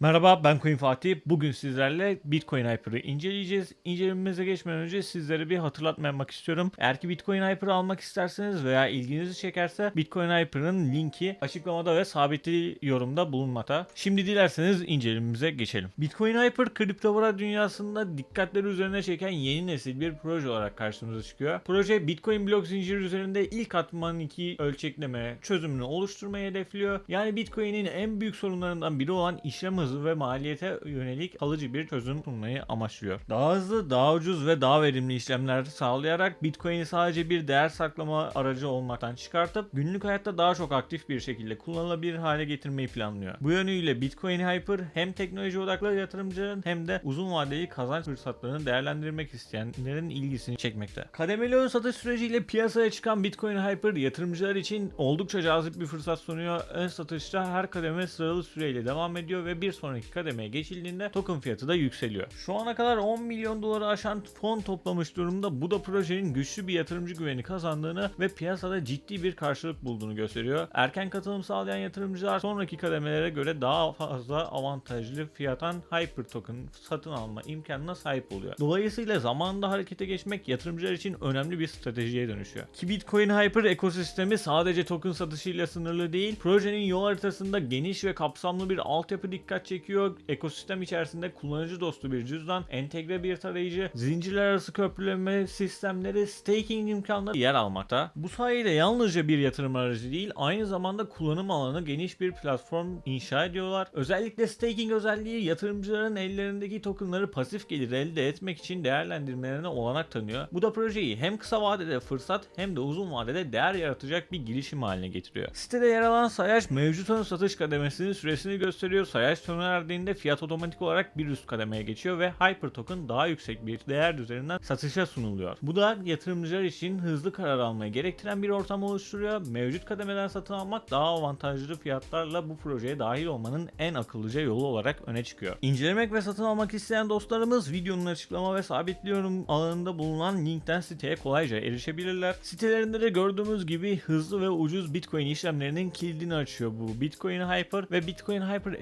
Merhaba ben Coin Fatih. Bugün sizlerle Bitcoin Hyper'ı inceleyeceğiz. İncelememize geçmeden önce sizlere bir hatırlatma yapmak istiyorum. Eğer ki Bitcoin Hyper'ı almak isterseniz veya ilginizi çekerse Bitcoin Hyper'ın linki açıklamada ve sabitli yorumda bulunmakta. Şimdi dilerseniz incelememize geçelim. Bitcoin Hyper kripto para dünyasında dikkatleri üzerine çeken yeni nesil bir proje olarak karşımıza çıkıyor. Proje Bitcoin blok zinciri üzerinde ilk atman iki ölçekleme çözümünü oluşturmayı hedefliyor. Yani Bitcoin'in en büyük sorunlarından biri olan işlem hızı ve maliyete yönelik kalıcı bir çözüm sunmayı amaçlıyor. Daha hızlı, daha ucuz ve daha verimli işlemler sağlayarak Bitcoin'i sadece bir değer saklama aracı olmaktan çıkartıp günlük hayatta daha çok aktif bir şekilde kullanılabilir hale getirmeyi planlıyor. Bu yönüyle Bitcoin Hyper hem teknoloji odaklı yatırımcıların hem de uzun vadeli kazanç fırsatlarını değerlendirmek isteyenlerin ilgisini çekmekte. Kademeli ön satış süreciyle piyasaya çıkan Bitcoin Hyper yatırımcılar için oldukça cazip bir fırsat sunuyor. Ön satışta her kademe sıralı süreyle devam ediyor ve bir sonraki kademeye geçildiğinde token fiyatı da yükseliyor. Şu ana kadar 10 milyon doları aşan fon toplamış durumda. Bu da projenin güçlü bir yatırımcı güveni kazandığını ve piyasada ciddi bir karşılık bulduğunu gösteriyor. Erken katılım sağlayan yatırımcılar sonraki kademelere göre daha fazla avantajlı fiyattan Hyper token satın alma imkanına sahip oluyor. Dolayısıyla zamanında harekete geçmek yatırımcılar için önemli bir stratejiye dönüşüyor. Ki Bitcoin Hyper ekosistemi sadece token satışıyla sınırlı değil, projenin yol haritasında geniş ve kapsamlı bir altyapı dikkat çekiyor. Ekosistem içerisinde kullanıcı dostu bir cüzdan, entegre bir tarayıcı, zincirler arası köprüleme sistemleri, staking imkanları yer almakta. Bu sayede yalnızca bir yatırım aracı değil, aynı zamanda kullanım alanı geniş bir platform inşa ediyorlar. Özellikle staking özelliği yatırımcıların ellerindeki tokenları pasif gelir elde etmek için değerlendirmelerine olanak tanıyor. Bu da projeyi hem kısa vadede fırsat hem de uzun vadede değer yaratacak bir girişim haline getiriyor. Sitede yer alan sayaç mevcut ön satış kademesinin süresini gösteriyor. Sayaç sona fiyat otomatik olarak bir üst kademeye geçiyor ve Hyper Token daha yüksek bir değer üzerinden satışa sunuluyor. Bu da yatırımcılar için hızlı karar almayı gerektiren bir ortam oluşturuyor. Mevcut kademeden satın almak daha avantajlı fiyatlarla bu projeye dahil olmanın en akıllıca yolu olarak öne çıkıyor. İncelemek ve satın almak isteyen dostlarımız videonun açıklama ve sabitli yorum alanında bulunan linkten siteye kolayca erişebilirler. Sitelerinde de gördüğümüz gibi hızlı ve ucuz Bitcoin işlemlerinin kilidini açıyor bu Bitcoin Hyper ve Bitcoin Hyper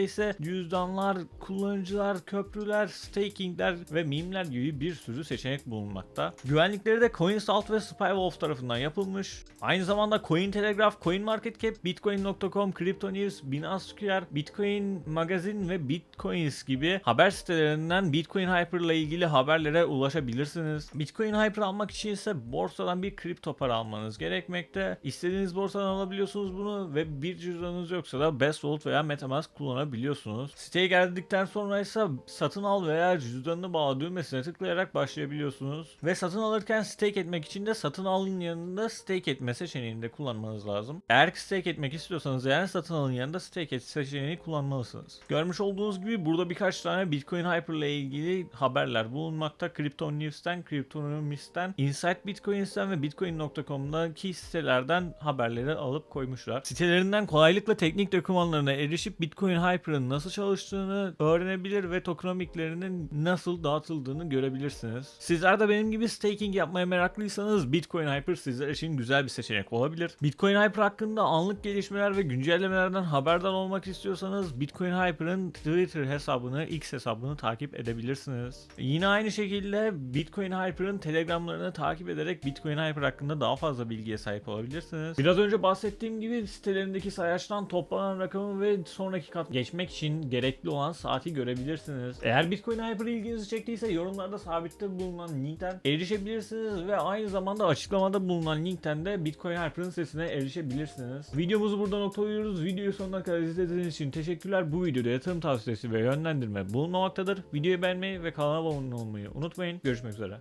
ise cüzdanlar, kullanıcılar, köprüler, stakingler ve mimler gibi bir sürü seçenek bulunmakta. Güvenlikleri de CoinSalt ve SpyWolf tarafından yapılmış. Aynı zamanda Cointelegraph, CoinMarketCap, Bitcoin.com, Crypto News, Binance Square, Bitcoin Magazine ve Bitcoins gibi haber sitelerinden Bitcoin Hyper ile ilgili haberlere ulaşabilirsiniz. Bitcoin Hyper almak için ise borsadan bir kripto para almanız gerekmekte. İstediğiniz borsadan alabiliyorsunuz bunu ve bir cüzdanınız yoksa da Best Wallet veya Metamask kullanabiliyorsunuz. Siteye geldikten sonra ise satın al veya cüzdanını bağla düğmesine tıklayarak başlayabiliyorsunuz. Ve satın alırken stake etmek için de satın alın yanında stake etme seçeneğini de kullanmanız lazım. Eğer ki stake etmek istiyorsanız yani satın alın yanında stake et seçeneğini kullanmalısınız. Görmüş olduğunuz gibi burada birkaç tane Bitcoin Hyper ile ilgili haberler bulunmakta. Crypto News'ten, Cryptonomist'ten, Inside Bitcoins'ten ve Bitcoin.com'daki sitelerden haberleri alıp koymuşlar. Sitelerinden kolaylıkla teknik dokümanlarına erişip Bitcoin Hyper'ın nasıl çalıştığını öğrenebilir ve tokenomiklerinin nasıl dağıtıldığını görebilirsiniz. Sizler de benim gibi staking yapmaya meraklıysanız Bitcoin Hyper sizler için güzel bir seçenek olabilir. Bitcoin Hyper hakkında anlık gelişmeler ve güncellemelerden haberdar olmak istiyorsanız Bitcoin Hyper'ın Twitter hesabını, X hesabını takip edebilirsiniz. Yine aynı şekilde Bitcoin Hyper'ın Telegram'larını takip ederek Bitcoin Hyper hakkında daha fazla bilgiye sahip olabilirsiniz. Biraz önce bahsettiğim gibi sitelerindeki sayaçtan toplanan rakamı ve sonraki kat geçmek için gerekli olan saati görebilirsiniz. Eğer Bitcoin Hyper ilginizi çektiyse yorumlarda sabitte bulunan linkten erişebilirsiniz ve aynı zamanda açıklamada bulunan linkten de Bitcoin Hyper'ın sitesine erişebilirsiniz. Videomuzu burada noktalıyoruz. Videoyu sonuna kadar izlediğiniz için teşekkürler. Bu videoda yatırım tavsiyesi ve yönlendirme bulunmamaktadır. Videoyu beğenmeyi ve kanala abone olmayı unutmayın. Görüşmek üzere.